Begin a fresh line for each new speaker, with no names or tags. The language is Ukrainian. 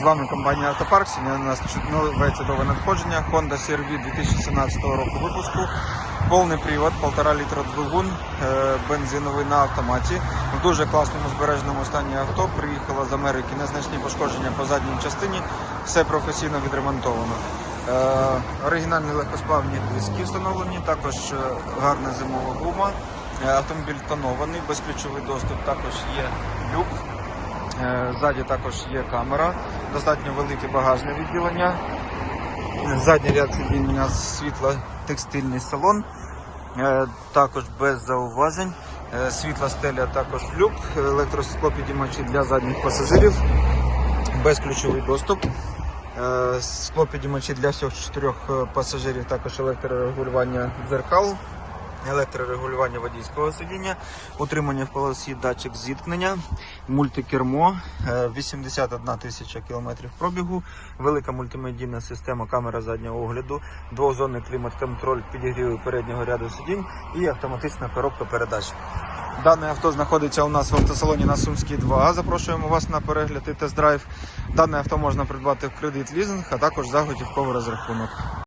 З вами компанія Автопарк. Сьогодні у нас нове чудове надходження Honda CR-V 2017 року випуску. Повний привод, 1,5 літра двигун, е, бензиновий на автоматі. В дуже класному збереженому стані авто. Приїхала з Америки незначні пошкодження по задній частині. Все професійно відремонтовано. Е, оригінальні легкосплавні диски встановлені, також е, гарна зимова гума. Автомобіль тонований, безключовий доступ, також є люк. Е, Ззаді також є камера, достатньо велике багажне відділення. Задній ряд сидінь у нас світло-текстильний салон, Е, також без зауважень. Е, Світла стеля також люк, електросклопідіймачі для задніх пасажирів, безключовий доступ. Е, Склопідіймачі для всіх чотирьох пасажирів, також електрорегулювання дзеркал, електрорегулювання водійського сидіння, утримання в полосі датчик зіткнення, мультикермо, е, 81 тисяча кілометрів пробігу, велика мультимедійна система, камера заднього огляду, двозонний клімат-контроль, підігрів переднього ряду сидінь і автоматична коробка передач. Дане авто знаходиться у нас в автосалоні на Сумській 2. Запрошуємо вас на перегляд і тест-драйв. Дане авто можна придбати в кредит лізинг, а також за готівковий розрахунок.